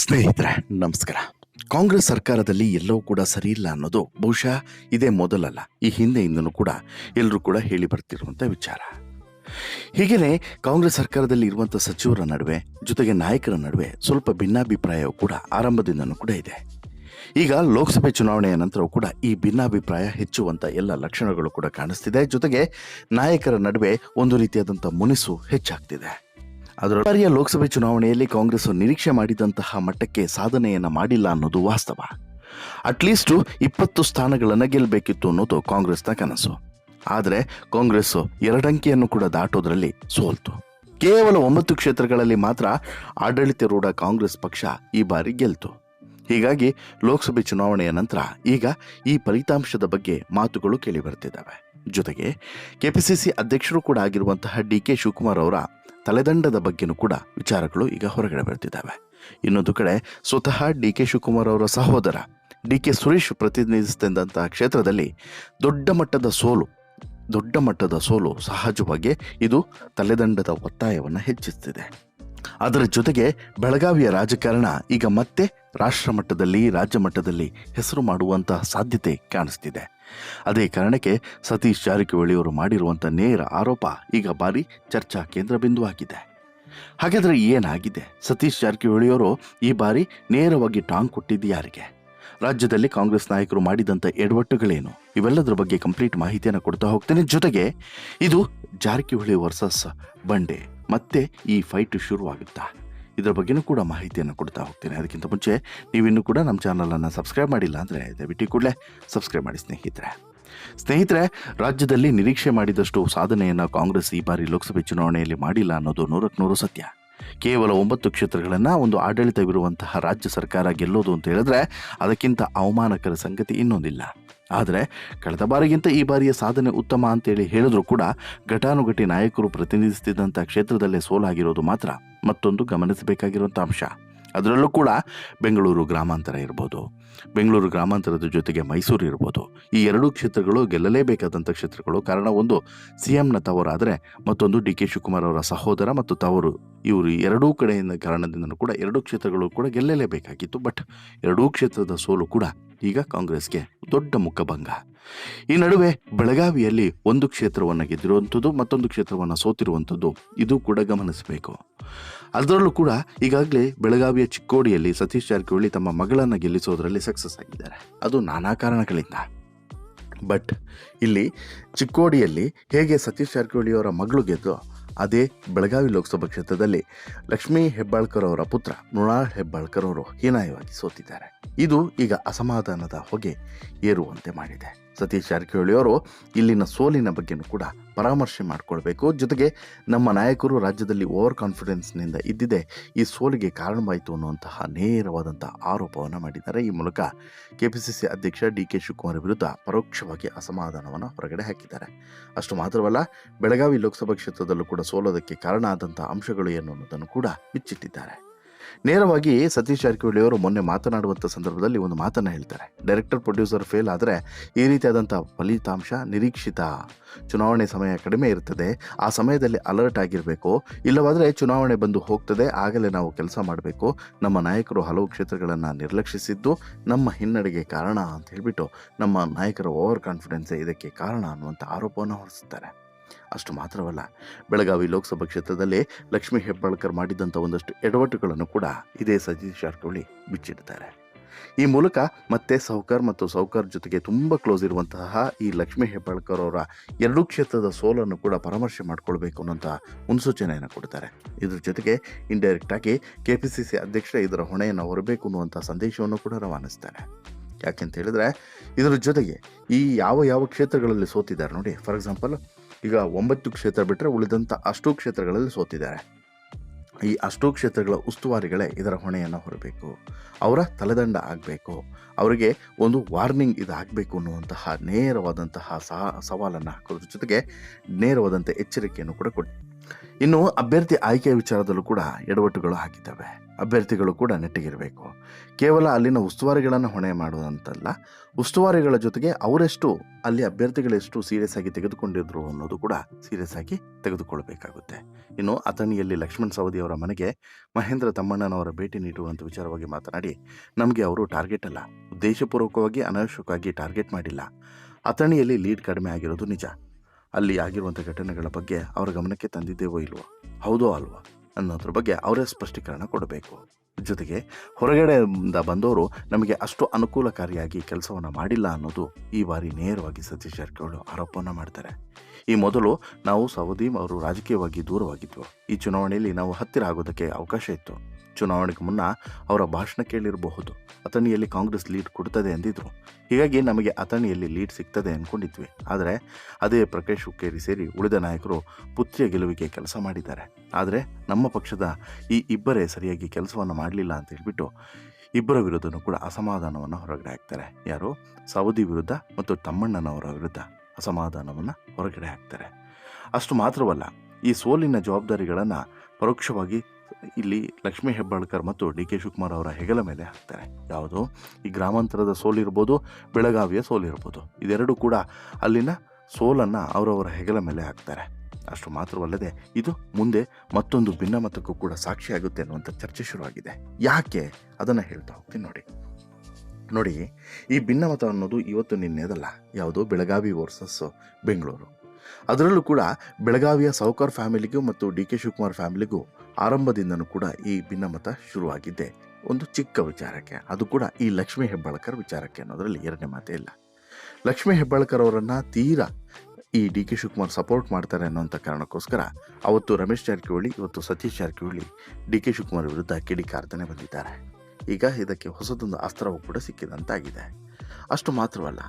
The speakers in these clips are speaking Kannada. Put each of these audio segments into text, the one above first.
ಸ್ನೇಹಿತರೆ, ನಮಸ್ಕಾರ. ಕಾಂಗ್ರೆಸ್ ಸರ್ಕಾರದಲ್ಲಿ ಎಲ್ಲವೂ ಕೂಡ ಸರಿ ಇಲ್ಲ ಅನ್ನೋದು ಬಹುಶಃ ಇದೇ ಮೊದಲಲ್ಲ, ಈ ಹಿಂದೆಯಿಂದನೂ ಕೂಡ ಎಲ್ಲರೂ ಕೂಡ ಹೇಳಿ ಬರ್ತಿರುವಂಥ ವಿಚಾರ. ಹೀಗೇನೆ ಕಾಂಗ್ರೆಸ್ ಸರ್ಕಾರದಲ್ಲಿ ಇರುವಂಥ ಸಚಿವರ ನಡುವೆ, ಜೊತೆಗೆ ನಾಯಕರ ನಡುವೆ ಸ್ವಲ್ಪ ಭಿನ್ನಾಭಿಪ್ರಾಯವೂ ಕೂಡ ಆರಂಭದಿಂದನೂ ಕೂಡ ಇದೆ. ಈಗ ಲೋಕಸಭೆ ಚುನಾವಣೆಯ ನಂತರವೂ ಕೂಡ ಈ ಭಿನ್ನಾಭಿಪ್ರಾಯ ಹೆಚ್ಚುವಂತ ಎಲ್ಲ ಲಕ್ಷಣಗಳು ಕೂಡ ಕಾಣಿಸ್ತಿದೆ. ಜೊತೆಗೆ ನಾಯಕರ ನಡುವೆ ಒಂದು ರೀತಿಯಾದಂಥ ಮುನಿಸು ಹೆಚ್ಚಾಗ್ತಿದೆ. ಅದರ ಬಾರಿಯ ಲೋಕಸಭೆ ಚುನಾವಣೆಯಲ್ಲಿ ಕಾಂಗ್ರೆಸ್ ನಿರೀಕ್ಷೆ ಮಾಡಿದಂತಹ ಮಟ್ಟಕ್ಕೆ ಸಾಧನೆಯನ್ನು ಮಾಡಿಲ್ಲ ಅನ್ನೋದು ವಾಸ್ತವ. ಅಟ್ಲೀಸ್ಟು ಇಪ್ಪತ್ತು ಸ್ಥಾನಗಳನ್ನು ಗೆಲ್ಲಬೇಕಿತ್ತು ಅನ್ನೋದು ಕಾಂಗ್ರೆಸ್ನ ಕನಸು. ಆದರೆ ಕಾಂಗ್ರೆಸ್ ಎರಡಂಕಿಯನ್ನು ಕೂಡ ದಾಟೋದ್ರಲ್ಲಿ ಸೋಲ್ತು. ಕೇವಲ ಒಂಬತ್ತು ಕ್ಷೇತ್ರಗಳಲ್ಲಿ ಮಾತ್ರ ಆಡಳಿತಾರೂಢ ಕಾಂಗ್ರೆಸ್ ಪಕ್ಷ ಈ ಬಾರಿ ಗೆಲ್ತು. ಹೀಗಾಗಿ ಲೋಕಸಭೆ ಚುನಾವಣೆಯ ನಂತರ ಈಗ ಈ ಫಲಿತಾಂಶದ ಬಗ್ಗೆ ಮಾತುಗಳು ಕೇಳಿ ಬರ್ತಿದ್ದಾವೆ. ಜೊತೆಗೆ ಕೆಪಿಸಿಸಿ ಅಧ್ಯಕ್ಷರು ಕೂಡ ಆಗಿರುವಂತಹ ಡಿ ಕೆ ಶಿವಕುಮಾರ್ ಅವರ ತಲೆದಂಡದ ಬಗ್ಗೆನೂ ಕೂಡ ವಿಚಾರಗಳು ಈಗ ಹೊರಗಡೆ ಬರ್ತಿದ್ದಾವೆ. ಇನ್ನೊಂದು ಕಡೆ ಸ್ವತಃ ಡಿ ಕೆ ಶಿವಕುಮಾರ್ ಅವರ ಸಹೋದರ ಡಿ ಕೆ ಸುರೇಶ್ ಪ್ರತಿನಿಧಿಸುತ್ತಿದ್ದಂತಹ ಕ್ಷೇತ್ರದಲ್ಲಿ ದೊಡ್ಡ ಮಟ್ಟದ ಸೋಲು, ದೊಡ್ಡ ಮಟ್ಟದ ಸೋಲು ಸಹಜವಾಗಿ ಇದು ತಲೆದಂಡದ ಒತ್ತಾಯವನ್ನು ಹೆಚ್ಚಿಸ್ತಿದೆ. ಅದರ ಜೊತೆಗೆ ಬೆಳಗಾವಿಯ ರಾಜಕಾರಣ ಈಗ ಮತ್ತೆ ರಾಷ್ಟ್ರ ಮಟ್ಟದಲ್ಲಿ ರಾಜ್ಯ ಮಟ್ಟದಲ್ಲಿ ಹೆಸರು ಮಾಡುವಂತಹ ಸಾಧ್ಯತೆ ಕಾಣಿಸ್ತಿದೆ. ಅದೇ ಕಾರಣಕ್ಕೆ ಸತೀಶ್ ಜಾರಕಿಹೊಳಿ ಅವರು ಮಾಡಿರುವಂಥ ನೇರ ಆರೋಪ ಈಗ ಬಾರಿ ಚರ್ಚಾ ಕೇಂದ್ರ ಬಿಂದುವಾಗಿದೆ. ಹಾಗಾದರೆ ಏನಾಗಿದೆ? ಸತೀಶ್ ಜಾರಕಿಹೊಳಿಯವರು ಈ ಬಾರಿ ನೇರವಾಗಿ ಟಾಂಗ್ ಕೊಟ್ಟಿದ್ದು ಯಾರಿಗೆ? ರಾಜ್ಯದಲ್ಲಿ ಕಾಂಗ್ರೆಸ್ ನಾಯಕರು ಮಾಡಿದಂಥ ಎಡವಟ್ಟುಗಳೇನು? ಇವೆಲ್ಲದರ ಬಗ್ಗೆ ಕಂಪ್ಲೀಟ್ ಮಾಹಿತಿಯನ್ನು ಕೊಡ್ತಾ ಹೋಗ್ತೇನೆ. ಜೊತೆಗೆ ಇದು ಜಾರಕಿಹೊಳಿ ವರ್ಸಸ್ ಬಂಡೆ. ಮತ್ತೆ ಈ ಫೈಟ್ ಶುರುವಾಗುತ್ತಾ? ಇದರ ಬಗ್ಗೆನೂ ಕೂಡ ಮಾಹಿತಿಯನ್ನು ಕೊಡ್ತಾ ಹೋಗ್ತೇನೆ. ಅದಕ್ಕಿಂತ ಮುಂಚೆ ನೀವಿನ್ನೂ ಕೂಡ ನಮ್ಮ ಚಾನಲನ್ನು ಸಬ್ಸ್ಕ್ರೈಬ್ ಮಾಡಿಲ್ಲ ಅಂದರೆ ದಯವಿಟ್ಟು ಕೂಡಲೇ ಸಬ್ಸ್ಕ್ರೈಬ್ ಮಾಡಿ ಸ್ನೇಹಿತರೆ. ಸ್ನೇಹಿತರೆ, ರಾಜ್ಯದಲ್ಲಿ ನಿರೀಕ್ಷೆ ಮಾಡಿದಷ್ಟು ಸಾಧನೆಯನ್ನು ಕಾಂಗ್ರೆಸ್ ಈ ಬಾರಿ ಲೋಕಸಭೆ ಚುನಾವಣೆಯಲ್ಲಿ ಮಾಡಿಲ್ಲ ಅನ್ನೋದು ನೂರಕ್ಕೆ ನೂರು ಸತ್ಯ. ಕೇವಲ ಒಂಬತ್ತು ಕ್ಷೇತ್ರಗಳನ್ನು ಒಂದು ಆಡಳಿತವಿರುವಂತಹ ರಾಜ್ಯ ಸರ್ಕಾರ ಗೆಲ್ಲೋದು ಅಂತ ಹೇಳಿದ್ರೆ ಅದಕ್ಕಿಂತ ಅವಮಾನಕರ ಸಂಗತಿ ಇನ್ನೊಂದಿಲ್ಲ. ಆದರೆ ಕಳೆದ ಬಾರಿಗಿಂತ ಈ ಬಾರಿಯ ಸಾಧನೆ ಉತ್ತಮ ಅಂತೇಳಿ ಹೇಳಿದ್ರು ಕೂಡ ಘಟಾನುಘಟಿ ನಾಯಕರು ಪ್ರತಿನಿಧಿಸುತ್ತಿದ್ದಂಥ ಕ್ಷೇತ್ರದಲ್ಲೇ ಸೋಲಾಗಿರೋದು ಮಾತ್ರ. ಮತ್ತೊಂದು ಗಮನಿಸಬೇಕಾಗಿರುವಂಥ ಅಂಶ. ಅದರಲ್ಲೂ ಕೂಡ ಬೆಂಗಳೂರು ಗ್ರಾಮಾಂತರ ಇರ್ಬೋದು. ಬೆಂಗಳೂರು ಗ್ರಾಮಾಂತರದ ಜೊತೆಗೆ ಮೈಸೂರು ಇರ್ಬೋದು. ಈ ಎರಡೂ ಕ್ಷೇತ್ರಗಳು ಗೆಲ್ಲಲೇಬೇಕಾದಂಥ ಕ್ಷೇತ್ರಗಳು. ಕಾರಣ ಒಂದು, ಸಿ ಎಂನ ತವರಾದರೆ ಮತ್ತೊಂದು ಡಿ ಕೆ ಶಿವಕುಮಾರ್ ಅವರ ಸಹೋದರ ಮತ್ತು ತವರು. ಇವರು ಎರಡೂ ಕಡೆಯಿಂದ ಕಾರಣದಿಂದಲೂ ಕೂಡ ಎರಡೂ ಕ್ಷೇತ್ರಗಳು ಕೂಡ ಗೆಲ್ಲಲೇಬೇಕಾಗಿತ್ತು. ಬಟ್ ಎರಡೂ ಕ್ಷೇತ್ರದ ಸೋಲು ಕೂಡ ಈಗ ಕಾಂಗ್ರೆಸ್ಗೆ ದೊಡ್ಡ ಮುಖಭಂಗ. ಈ ನಡುವೆ ಬೆಳಗಾವಿಯಲ್ಲಿ ಒಂದು ಕ್ಷೇತ್ರವನ್ನು ಗೆದ್ದಿರುವಂಥದ್ದು, ಮತ್ತೊಂದು ಕ್ಷೇತ್ರವನ್ನು ಸೋತಿರುವಂಥದ್ದು ಇದು ಕೂಡ ಗಮನಿಸಬೇಕು. ಅದರಲ್ಲೂ ಕೂಡ ಈಗಾಗಲೇ ಬೆಳಗಾವಿಯ ಚಿಕ್ಕೋಡಿಯಲ್ಲಿ ಸತೀಶ್ ಜಾರಕಿಹೊಳಿ ತಮ್ಮ ಮಗಳನ್ನು ಗೆಲ್ಲಿಸೋದರಲ್ಲಿ ಸಕ್ಸಸ್ ಆಗಿದ್ದಾರೆ. ಅದು ನಾನಾ ಕಾರಣಗಳಿಂದ. ಬಟ್ ಇಲ್ಲಿ ಚಿಕ್ಕೋಡಿಯಲ್ಲಿ ಹೇಗೆ ಸತೀಶ್ ಜಾರಕಿಹೊಳಿ ಅವರ ಮಗಳು ಗೆದ್ದು ಅದೇ ಬೆಳಗಾವಿ ಲೋಕಸಭಾ ಕ್ಷೇತ್ರದಲ್ಲಿ ಲಕ್ಷ್ಮೀ ಹೆಬ್ಬಾಳ್ಕರ್ ಅವರ ಪುತ್ರ ಮೃಣಾಲ್ ಹೆಬ್ಬಾಳ್ಕರ್ ಅವರು ಹೀನಾಯವಾಗಿ ಸೋತಿದ್ದಾರೆ. ಇದು ಈಗ ಅಸಮಾಧಾನದ ಹೊಗೆ ಏರುವಂತೆ ಮಾಡಿದೆ. ಸತೀಶ್ ಜಾರಕಿಹೊಳಿ ಅವರು ಇಲ್ಲಿನ ಸೋಲಿನ ಬಗ್ಗೆನೂ ಕೂಡ ಪರಾಮರ್ಶೆ ಮಾಡಿಕೊಳ್ಬೇಕು. ಜೊತೆಗೆ ನಮ್ಮ ನಾಯಕರು ರಾಜ್ಯದಲ್ಲಿ ಓವರ್ ಕಾನ್ಫಿಡೆನ್ಸ್ನಿಂದ ಇದ್ದಿದೆ. ಈ ಸೋಲಿಗೆ ಕಾರಣವಾಯಿತು ಅನ್ನುವಂತಹ ನೇರವಾದಂಥ ಆರೋಪವನ್ನು ಮಾಡಿದ್ದಾರೆ. ಈ ಮೂಲಕ ಕೆಪಿಸಿಸಿ ಅಧ್ಯಕ್ಷ ಡಿ ಕೆ ಶಿವಕುಮಾರ್ ವಿರುದ್ಧ ಪರೋಕ್ಷವಾಗಿ ಅಸಮಾಧಾನವನ್ನು ಹೊರಗಡೆ ಹಾಕಿದ್ದಾರೆ. ಅಷ್ಟು ಮಾತ್ರವಲ್ಲ, ಬೆಳಗಾವಿ ಲೋಕಸಭಾ ಕ್ಷೇತ್ರದಲ್ಲೂ ಕೂಡ ಸೋಲೋದಕ್ಕೆ ಕಾರಣ ಆದಂಥ ಅಂಶಗಳು ಏನು ಅನ್ನೋದನ್ನು ಕೂಡ ಬಿಚ್ಚಿಟ್ಟಿದ್ದಾರೆ. ನೇರವಾಗಿ ಸತೀಶ್ ಜಾರಕಿಹೊಳಿ ಅವರು ಮೊನ್ನೆ ಮಾತನಾಡುವಂಥ ಸಂದರ್ಭದಲ್ಲಿ ಒಂದು ಮಾತನ್ನು ಹೇಳ್ತಾರೆ. ಡೈರೆಕ್ಟರ್ ಪ್ರೊಡ್ಯೂಸರ್ ಫೇಲ್ ಆದರೆ ಈ ರೀತಿಯಾದಂಥ ಫಲಿತಾಂಶ ನಿರೀಕ್ಷಿತ. ಚುನಾವಣೆ ಸಮಯ ಕಡಿಮೆ ಇರ್ತದೆ. ಆ ಸಮಯದಲ್ಲಿ ಅಲರ್ಟ್ ಆಗಿರಬೇಕು. ಇಲ್ಲವಾದರೆ ಚುನಾವಣೆ ಬಂದು ಹೋಗ್ತದೆ. ಆಗಲೇ ನಾವು ಕೆಲಸ ಮಾಡಬೇಕು. ನಮ್ಮ ನಾಯಕರು ಹಲವು ಕ್ಷೇತ್ರಗಳನ್ನು ನಿರ್ಲಕ್ಷಿಸಿದ್ದು ನಮ್ಮ ಹಿನ್ನಡೆಗೆ ಕಾರಣ ಅಂತ ಹೇಳಿಬಿಟ್ಟು ನಮ್ಮ ನಾಯಕರ ಓವರ್ ಕಾನ್ಫಿಡೆನ್ಸೇ ಇದಕ್ಕೆ ಕಾರಣ ಅನ್ನುವಂಥ ಆರೋಪವನ್ನು ಹೊರಿಸುತ್ತಾರೆ ಅಷ್ಟು ಮಾತ್ರವಲ್ಲ, ಬೆಳಗಾವಿ ಲೋಕಸಭಾ ಕ್ಷೇತ್ರದಲ್ಲೇ ಲಕ್ಷ್ಮೀ ಹೆಬ್ಬಾಳ್ಕರ್ ಮಾಡಿದಂಥ ಒಂದಷ್ಟು ಎಡವಟ್ಟುಗಳನ್ನು ಕೂಡ ಇದೇ ಸತೀಶ್ ಜಾರಕಿಹೊಳಿ ಬಿಚ್ಚಿಡ್ತಾರೆ. ಈ ಮೂಲಕ ಮತ್ತೆ ಸೌಕರ್ ಮತ್ತು ಸೌಕರ್ ಜೊತೆಗೆ ತುಂಬ ಕ್ಲೋಸ್ ಇರುವಂತಹ ಈ ಲಕ್ಷ್ಮೀ ಹೆಬ್ಬಾಳ್ಕರ್ ಅವರ ಎರಡೂ ಕ್ಷೇತ್ರದ ಸೋಲನ್ನು ಕೂಡ ಪರಾಮರ್ಶೆ ಮಾಡಿಕೊಳ್ಬೇಕು ಅನ್ನೋಂಥ ಮುನ್ಸೂಚನೆಯನ್ನು ಕೊಡ್ತಾರೆ. ಇದ್ರ ಜೊತೆಗೆ ಇಂಡೈರೆಕ್ಟ್ ಆಗಿ ಕೆ ಪಿ ಸಿ ಸಿ ಅಧ್ಯಕ್ಷ ಇದರ ಹೊಣೆಯನ್ನು ಹೊರಬೇಕು ಅನ್ನುವಂಥ ಸಂದೇಶವನ್ನು ಕೂಡ ರವಾನಿಸ್ತಾರೆ. ಯಾಕೆಂತ ಹೇಳಿದ್ರೆ, ಇದರ ಜೊತೆಗೆ ಈ ಯಾವ ಯಾವ ಕ್ಷೇತ್ರಗಳಲ್ಲಿ ಸೋತಿದ್ದಾರೆ ನೋಡಿ ಫಾರ್ ಎಕ್ಸಾಂಪಲ್ ಈಗ ಒಂಬತ್ತು ಕ್ಷೇತ್ರ ಬಿಟ್ಟರೆ ಉಳಿದಂಥ ಅಷ್ಟು ಕ್ಷೇತ್ರಗಳಲ್ಲಿ ಸೋತಿದ್ದಾರೆ. ಈ ಅಷ್ಟೂ ಕ್ಷೇತ್ರಗಳ ಉಸ್ತುವಾರಿಗಳೇ ಇದರ ಹೊಣೆಯನ್ನು ಹೊರಬೇಕು. ಅವರ ತಲೆದಂಡ ಆಗಬೇಕು. ಅವರಿಗೆ ಒಂದು ವಾರ್ನಿಂಗ್ ಇದಾಗಬೇಕು ಅನ್ನುವಂತಹ ನೇರವಾದಂತಹ ಸಹ ಸವಾಲನ್ನು ಹಾಕೋದ್ರ ಜೊತೆಗೆ ನೇರವಾದಂಥ ಎಚ್ಚರಿಕೆಯನ್ನು ಕೂಡ ಕೊಟ್ಟು ಇನ್ನು ಅಭ್ಯರ್ಥಿ ಆಯ್ಕೆ ವಿಚಾರದಲ್ಲೂ ಕೂಡ ಎಡವಟ್ಟುಗಳು ಹಾಕಿದ್ದಾವೆ. ಅಭ್ಯರ್ಥಿಗಳು ಕೂಡ ನೆಟ್ಟಿಗಿರಬೇಕು. ಕೇವಲ ಅಲ್ಲಿನ ಉಸ್ತುವಾರಿಗಳನ್ನು ಹೊಣೆ ಮಾಡುವಂತಲ್ಲ, ಉಸ್ತುವಾರಿಗಳ ಜೊತೆಗೆ ಅವರೆಷ್ಟು ಅಲ್ಲಿ ಅಭ್ಯರ್ಥಿಗಳೆಷ್ಟು ಸೀರಿಯಸ್ ಆಗಿ ತೆಗೆದುಕೊಂಡಿದ್ರು ಅನ್ನೋದು ಕೂಡ ಸೀರಿಯಸ್ ಆಗಿ ತೆಗೆದುಕೊಳ್ಬೇಕಾಗುತ್ತೆ. ಇನ್ನು ಅಥಣಿಯಲ್ಲಿ ಲಕ್ಷ್ಮಣ್ ಸವದಿ ಅವರ ಮನೆಗೆ ಮಹೇಂದ್ರ ತಮ್ಮಣ್ಣನವರ ಭೇಟಿ ನೀಡುವಂಥ ವಿಚಾರವಾಗಿ ಮಾತನಾಡಿ, ನಮಗೆ ಅವರು ಟಾರ್ಗೆಟ್ ಅಲ್ಲ. ಉದ್ದೇಶಪೂರ್ವಕವಾಗಿ ಅನಾವಶ್ಯಕವಾಗಿ ಟಾರ್ಗೆಟ್ ಮಾಡಿಲ್ಲ. ಅಥಣಿಯಲ್ಲಿ ಲೀಡ್ ಕಡಿಮೆ ಆಗಿರೋದು ನಿಜ. ಅಲ್ಲಿ ಆಗಿರುವಂಥ ಘಟನೆಗಳ ಬಗ್ಗೆ ಅವರ ಗಮನಕ್ಕೆ ತಂದಿದ್ದೇವೋ ಇಲ್ವೋ? ಹೌದೋ ಅಲ್ವಾ? ಅನ್ನೋದ್ರ ಬಗ್ಗೆ ಅವರೇ ಸ್ಪಷ್ಟೀಕರಣ ಕೊಡಬೇಕು. ಜೊತೆಗೆ ಹೊರಗಡೆಯಿಂದ ಬಂದವರು ನಮಗೆ ಅಷ್ಟು ಅನುಕೂಲಕಾರಿಯಾಗಿ ಕೆಲಸವನ್ನು ಮಾಡಿಲ್ಲ ಅನ್ನೋದು ಈ ಬಾರಿ ನೇರವಾಗಿ ಸತೀಶ್ ಜಾರಕಿಹೊಳಿ ಆರೋಪವನ್ನು ಮಾಡ್ತಾರೆ. ಈ ಮೊದಲು ನಾವು ಸವದೀಮ್ ಅವರು ರಾಜಕೀಯವಾಗಿ ದೂರವಾಗಿದ್ವು. ಈ ಚುನಾವಣೆಯಲ್ಲಿ ನಾವು ಹತ್ತಿರ ಆಗೋದಕ್ಕೆ ಅವಕಾಶ ಇತ್ತು. ಚುನಾವಣೆಗೆ ಮುನ್ನ ಅವರ ಭಾಷಣ ಕೇಳಿರಬಹುದು. ಅಥಣಿಯಲ್ಲಿ ಕಾಂಗ್ರೆಸ್ ಲೀಡ್ ಕೊಡ್ತದೆ ಅಂದಿದ್ರು. ಹೀಗಾಗಿ ನಮಗೆ ಅಥಣಿಯಲ್ಲಿ ಲೀಡ್ ಸಿಗ್ತದೆ ಅಂದ್ಕೊಂಡಿದ್ವಿ ಆದರೆ ಅದೇ ಪ್ರಕಾಶ್ ಹುಕ್ಕೇರಿ ಸೇರಿ ಉಳಿದ ನಾಯಕರು ಪುತ್ರಿಯ ಗೆಲುವಿಗೆ ಕೆಲಸ ಮಾಡಿದ್ದಾರೆ. ಆದರೆ ನಮ್ಮ ಪಕ್ಷದ ಈ ಇಬ್ಬರೇ ಸರಿಯಾಗಿ ಕೆಲಸವನ್ನು ಮಾಡಲಿಲ್ಲ ಅಂತ ಹೇಳಿಬಿಟ್ಟು ಇಬ್ಬರ ವಿರುದ್ಧನೂ ಕೂಡ ಅಸಮಾಧಾನವನ್ನು ಹೊರಗಡೆ ಹಾಕ್ತಾರೆ. ಯಾರು? ಸೌದಿ ವಿರುದ್ಧ ಮತ್ತು ತಮ್ಮಣ್ಣನವರ ವಿರುದ್ಧ ಅಸಮಾಧಾನವನ್ನು ಹೊರಗಡೆ ಹಾಕ್ತಾರೆ. ಅಷ್ಟು ಮಾತ್ರವಲ್ಲ, ಈ ಸೋಲಿನ ಜವಾಬ್ದಾರಿಗಳನ್ನು ಪರೋಕ್ಷವಾಗಿ ಇಲ್ಲಿ ಲಕ್ಷ್ಮೀ ಹೆಬ್ಬಾಳ್ಕರ್ ಮತ್ತು ಡಿ ಕೆ ಶಿವಕುಮಾರ್ ಅವರ ಹೆಗಲ ಮೇಲೆ ಹಾಕ್ತಾರೆ. ಯಾವುದು? ಈ ಗ್ರಾಮಾಂತರದ ಸೋಲಿರ್ಬೋದು ಬೆಳಗಾವಿಯ ಸೋಲಿರ್ಬೋದು ಇದೆರಡೂ ಕೂಡ ಅಲ್ಲಿನ ಸೋಲನ್ನು ಅವರವರ ಹೆಗಲ ಮೇಲೆ ಹಾಕ್ತಾರೆ. ಅಷ್ಟು ಮಾತ್ರವಲ್ಲದೆ ಇದು ಮುಂದೆ ಮತ್ತೊಂದು ಭಿನ್ನಮತಕ್ಕೂ ಕೂಡ ಸಾಕ್ಷಿಯಾಗುತ್ತೆ ಅನ್ನುವಂಥ ಚರ್ಚೆ ಶುರುವಾಗಿದೆ. ಯಾಕೆ? ಅದನ್ನು ಹೇಳ್ತಾ ಹೋಗ್ತೀನಿ ನೋಡಿ. ನೋಡಿ, ಈ ಭಿನ್ನಮತ ಅನ್ನೋದು ಇವತ್ತು ನಿನ್ನೆದಲ್ಲ. ಯಾವುದು? ಬೆಳಗಾವಿ ವರ್ಸಸ್ ಬೆಂಗಳೂರು. ಅದರಲ್ಲೂ ಕೂಡ ಬೆಳಗಾವಿಯ ಸೌಕರ್ ಫ್ಯಾಮಿಲಿಗೂ ಮತ್ತು ಡಿ ಕೆ ಶಿವಕುಮಾರ್ ಫ್ಯಾಮಿಲಿಗೂ ಆರಂಭದಿಂದನೂ ಕೂಡ ಈ ಭಿನ್ನಮತ ಶುರುವಾಗಿದ್ದೆ ಒಂದು ಚಿಕ್ಕ ವಿಚಾರಕ್ಕೆ, ಅದು ಕೂಡ ಈ ಲಕ್ಷ್ಮೀ ಹೆಬ್ಬಾಳ್ಕರ್ ವಿಚಾರಕ್ಕೆ ಅನ್ನೋದರಲ್ಲಿ ಎರಡನೇ ಮಾತೇ ಇಲ್ಲ. ಲಕ್ಷ್ಮೀ ಹೆಬ್ಬಾಳ್ಕರ್ ಅವರನ್ನು ತೀರಾ ಈ ಡಿ ಕೆ ಶಿವಕುಮಾರ್ ಸಪೋರ್ಟ್ ಮಾಡ್ತಾರೆ ಅನ್ನೋಂಥ ಕಾರಣಕ್ಕೋಸ್ಕರ ಅವತ್ತು ರಮೇಶ್ ಜಾರಕಿಹೊಳಿ, ಇವತ್ತು ಸತೀಶ್ ಜಾರಕಿಹೊಳಿ ಡಿ ಕೆ ಶಿವಕುಮಾರ್ ವಿರುದ್ಧ ಕಿಡಿಕಾರ್ತನೆ ಬಂದಿದ್ದಾರೆ. ಈಗ ಇದಕ್ಕೆ ಹೊಸದೊಂದು ಅಸ್ತ್ರವು ಕೂಡ ಸಿಕ್ಕಿದಂತಾಗಿದೆ. ಅಷ್ಟು ಮಾತ್ರವಲ್ಲ,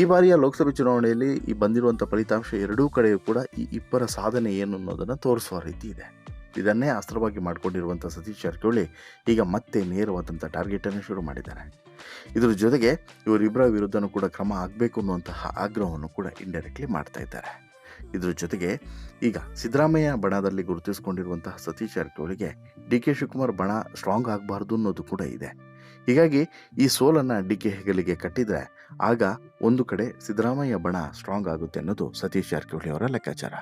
ಈ ಬಾರಿಯ ಲೋಕಸಭೆ ಚುನಾವಣೆಯಲ್ಲಿ ಈ ಬಂದಿರುವಂಥ ಫಲಿತಾಂಶ ಎರಡೂ ಕಡೆಯೂ ಕೂಡ ಈ ಇಬ್ಬರ ಸಾಧನೆ ಏನು ಅನ್ನೋದನ್ನು ತೋರಿಸುವ ರೀತಿ ಇದೆ. ಇದನ್ನೇ ಅಸ್ತ್ರವಾಗಿ ಮಾಡಿಕೊಂಡಿರುವಂಥ ಸತೀಶ್ ಜಾರಕಿಹೊಳಿ ಈಗ ಮತ್ತೆ ನೇರವಾದಂಥ ಟಾರ್ಗೆಟನ್ನು ಶುರು ಮಾಡಿದ್ದಾರೆ. ಇದರ ಜೊತೆಗೆ ಇವರಿಬ್ಬರ ವಿರುದ್ಧನೂ ಕೂಡ ಕ್ರಮ ಆಗಬೇಕು ಅನ್ನುವಂತಹ ಆಗ್ರಹವನ್ನು ಕೂಡ ಇಂಡೈರೆಕ್ಟ್ಲಿ ಮಾಡ್ತಾ ಇದ್ದಾರೆ. ಇದ್ರ ಜೊತೆಗೆ ಈಗ ಸಿದ್ದರಾಮಯ್ಯ ಬಣದಲ್ಲಿ ಗುರುತಿಸಿಕೊಂಡಿರುವಂತಹ ಸತೀಶ್ ಜಾರಕಿಹೊಳಿಗೆ ಡಿ ಕೆ ಶಿವಕುಮಾರ್ ಬಣ ಸ್ಟ್ರಾಂಗ್ ಆಗಬಾರ್ದು ಅನ್ನೋದು ಕೂಡ ಇದೆ. ಹೀಗಾಗಿ ಈ ಸೋಲನ್ನು ಡಿ ಕೆ ಹೆಗಲಿಗೆ ಕಟ್ಟಿದರೆ ಆಗ ಒಂದು ಕಡೆ ಸಿದ್ದರಾಮಯ್ಯ ಬಣ ಸ್ಟ್ರಾಂಗ್ ಆಗುತ್ತೆ ಅನ್ನೋದು ಸತೀಶ್ ಜಾರಕಿಹೊಳಿ ಅವರ ಲೆಕ್ಕಾಚಾರ.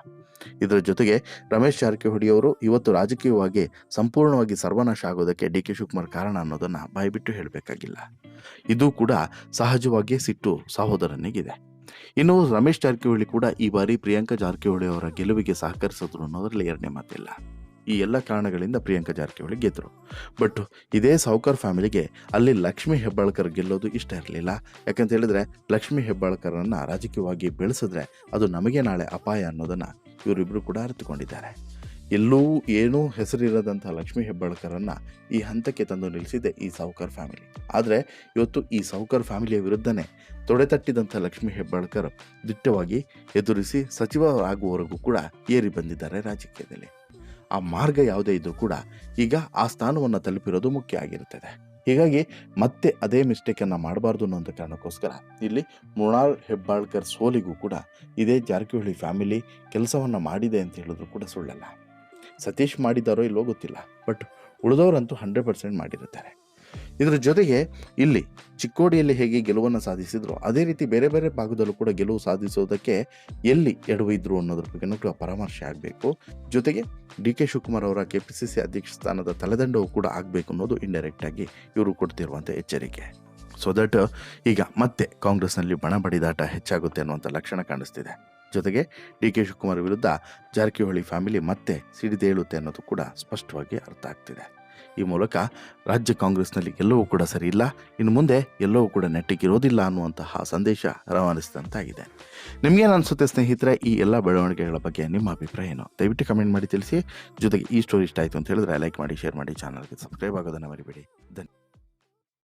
ಇದರ ಜೊತೆಗೆ ರಮೇಶ್ ಜಾರಕಿಹೊಳಿ ಅವರು ಇವತ್ತು ರಾಜಕೀಯವಾಗಿ ಸಂಪೂರ್ಣವಾಗಿ ಸರ್ವನಾಶ ಆಗೋದಕ್ಕೆ ಡಿ ಕೆ ಶಿವಕುಮಾರ್ ಕಾರಣ ಅನ್ನೋದನ್ನು ಬಾಯ್ಬಿಟ್ಟು ಹೇಳಬೇಕಾಗಿಲ್ಲ. ಇದು ಕೂಡ ಸಹಜವಾಗಿ ಸಿಟ್ಟು ಸಹೋದರನಿಗಿದೆ. ಇನ್ನು ರಮೇಶ್ ಜಾರಕಿಹೊಳಿ ಕೂಡ ಈ ಬಾರಿ ಪ್ರಿಯಾಂಕಾ ಜಾರಕಿಹೊಳಿ ಅವರ ಗೆಲುವಿಗೆ ಸಹಕರಿಸಿದ್ರು ಅನ್ನೋದ್ರಲ್ಲಿ ಎರಡನೇ ಮಾತಿಲ್ಲ. ಈ ಎಲ್ಲ ಕಾರಣಗಳಿಂದ ಪ್ರಿಯಾಂಕಾ ಜಾರಕಿಹೊಳಿ ಗೆದ್ದರು ಬಟ್ ಇದೇ ಸೌಕರ್ ಫ್ಯಾಮಿಲಿಗೆ ಅಲ್ಲಿ ಲಕ್ಷ್ಮೀ ಹೆಬ್ಬಾಳ್ಕರ್ ಗೆಲ್ಲೋದು ಇಷ್ಟ ಇರಲಿಲ್ಲ. ಯಾಕಂತ ಹೇಳಿದ್ರೆ ಲಕ್ಷ್ಮೀ ಹೆಬ್ಬಾಳ್ಕರನ್ನು ರಾಜಕೀಯವಾಗಿ ಬೆಳೆಸಿದ್ರೆ ಅದು ನಮಗೆ ನಾಳೆ ಅಪಾಯ ಅನ್ನೋದನ್ನು ಇವರಿಬ್ಬರು ಕೂಡ ಅರಿತುಕೊಂಡಿದ್ದಾರೆ. ಎಲ್ಲೂ ಏನೂ ಹೆಸರಿರದಂಥ ಲಕ್ಷ್ಮೀ ಹೆಬ್ಬಾಳ್ಕರನ್ನು ಈ ಹಂತಕ್ಕೆ ತಂದು ನಿಲ್ಲಿಸಿದೆ ಈ ಸಾವ್ಕಾರ್ ಫ್ಯಾಮಿಲಿ ಆದರೆ ಇವತ್ತು ಈ ಸೌಕರ್ ಫ್ಯಾಮಿಲಿಯ ವಿರುದ್ಧನೇ ತೊಡೆತಟ್ಟಿದಂಥ ಲಕ್ಷ್ಮೀ ಹೆಬ್ಬಾಳ್ಕರ್ ದಿಟ್ಟವಾಗಿ ಎದುರಿಸಿ ಸಚಿವರಾಗುವವರೆಗೂ ಕೂಡ ಏರಿ ಬಂದಿದ್ದಾರೆ ರಾಜಕೀಯದಲ್ಲಿ. ಆ ಮಾರ್ಗ ಯಾವುದೇ ಇದ್ದರೂ ಕೂಡ ಈಗ ಆ ಸ್ಥಾನವನ್ನು ತಲುಪಿರೋದು ಮುಖ್ಯ ಆಗಿರುತ್ತದೆ. ಹೀಗಾಗಿ ಮತ್ತೆ ಅದೇ ಮಿಸ್ಟೇಕನ್ನು ಮಾಡಬಾರ್ದು ಅನ್ನೋಂಥ ಕಾರಣಕ್ಕೋಸ್ಕರ ಇಲ್ಲಿ ಮೃಣಾಲ್ ಹೆಬ್ಬಾಳ್ಕರ್ ಸೋಲಿಗೂ ಕೂಡ ಇದೇ ಜಾರಕಿಹೊಳಿ ಫ್ಯಾಮಿಲಿ ಕೆಲಸವನ್ನು ಮಾಡಿದೆ ಅಂತ ಹೇಳಿದ್ರು ಕೂಡ ಸುಳ್ಳಲ್ಲ. ಸತೀಶ್ ಮಾಡಿದ್ದಾರೋ ಇಲ್ಲೋ ಗೊತ್ತಿಲ್ಲ, ಬಟ್ ಉಳಿದವರಂತೂ ಹಂಡ್ರೆಡ್ ಪರ್ಸೆಂಟ್ ಮಾಡಿರುತ್ತಾರೆ ಇದರ ಜೊತೆಗೆ ಇಲ್ಲಿ ಚಿಕ್ಕೋಡಿಯಲ್ಲಿ ಹೇಗೆ ಗೆಲುವನ್ನು ಸಾಧಿಸಿದ್ರು, ಅದೇ ರೀತಿ ಬೇರೆ ಬೇರೆ ಭಾಗದಲ್ಲೂ ಕೂಡ ಗೆಲುವು ಸಾಧಿಸೋದಕ್ಕೆ ಎಲ್ಲಿ ಎಡವಿದ್ರು ಅನ್ನೋದ್ರ ಬಗ್ಗೆ ಕೂಡ ಪರಾಮರ್ಶೆ ಆಗಬೇಕು. ಜೊತೆಗೆ ಡಿ ಕೆ ಶಿವಕುಮಾರ್ ಅವರ ಕೆ ಪಿ ಸಿ ಸಿ ಅಧ್ಯಕ್ಷ ಸ್ಥಾನದ ತಲೆದಂಡವು ಕೂಡ ಆಗಬೇಕು ಅನ್ನೋದು ಇಂಡೈರೆಕ್ಟ್ ಆಗಿ ಇವರು ಕೊಡ್ತಿರುವಂಥ ಎಚ್ಚರಿಕೆ. ಸೊ ದಟ್ ಈಗ ಮತ್ತೆ ಕಾಂಗ್ರೆಸ್ನಲ್ಲಿ ಬಣ ಬಡಿದಾಟ ಹೆಚ್ಚಾಗುತ್ತೆ ಅನ್ನುವಂಥ ಲಕ್ಷಣ ಕಾಣಿಸ್ತಿದೆ. ಜೊತೆಗೆ ಡಿ ಕೆ ಶಿವಕುಮಾರ್ ವಿರುದ್ಧ ಜಾರಕಿಹೊಳಿ ಫ್ಯಾಮಿಲಿ ಮತ್ತೆ ಸಿಡಿದೇಳುತ್ತೆ ಅನ್ನೋದು ಕೂಡ ಸ್ಪಷ್ಟವಾಗಿ ಅರ್ಥ ಆಗ್ತಿದೆ. ಈ ಮೂಲಕ ರಾಜ್ಯ ಕಾಂಗ್ರೆಸ್ನಲ್ಲಿ ಎಲ್ಲವೂ ಕೂಡ ಸರಿ ಇಲ್ಲ, ಇನ್ನು ಮುಂದೆ ಎಲ್ಲವೂ ಕೂಡ ನೆಟ್ಟಿಗಿರೋದಿಲ್ಲ ಅನ್ನುವಂತಹ ಸಂದೇಶ ರವಾನಿಸಿದಂತಾಗಿದೆ. ನಿಮಗೇನು ಅನಿಸುತ್ತೆ ಸ್ನೇಹಿತರೆ, ಈ ಎಲ್ಲ ಬೆಳವಣಿಗೆಗಳ ಬಗ್ಗೆ ನಿಮ್ಮ ಅಭಿಪ್ರಾಯ ಏನು? ದಯವಿಟ್ಟು ಕಮೆಂಟ್ ಮಾಡಿ ತಿಳಿಸಿ. ಜೊತೆಗೆ ಈ ಸ್ಟೋರಿ ಇಷ್ಟ ಆಯಿತು ಅಂತ ಹೇಳಿದ್ರೆ ಲೈಕ್ ಮಾಡಿ ಶೇರ್ ಮಾಡಿ ಚಾನಲ್ಗೆ ಸಬ್ಸ್ಕ್ರೈಬ್ ಆಗೋದನ್ನು ಮರಿಬೇಡಿ. ಧನ್ಯ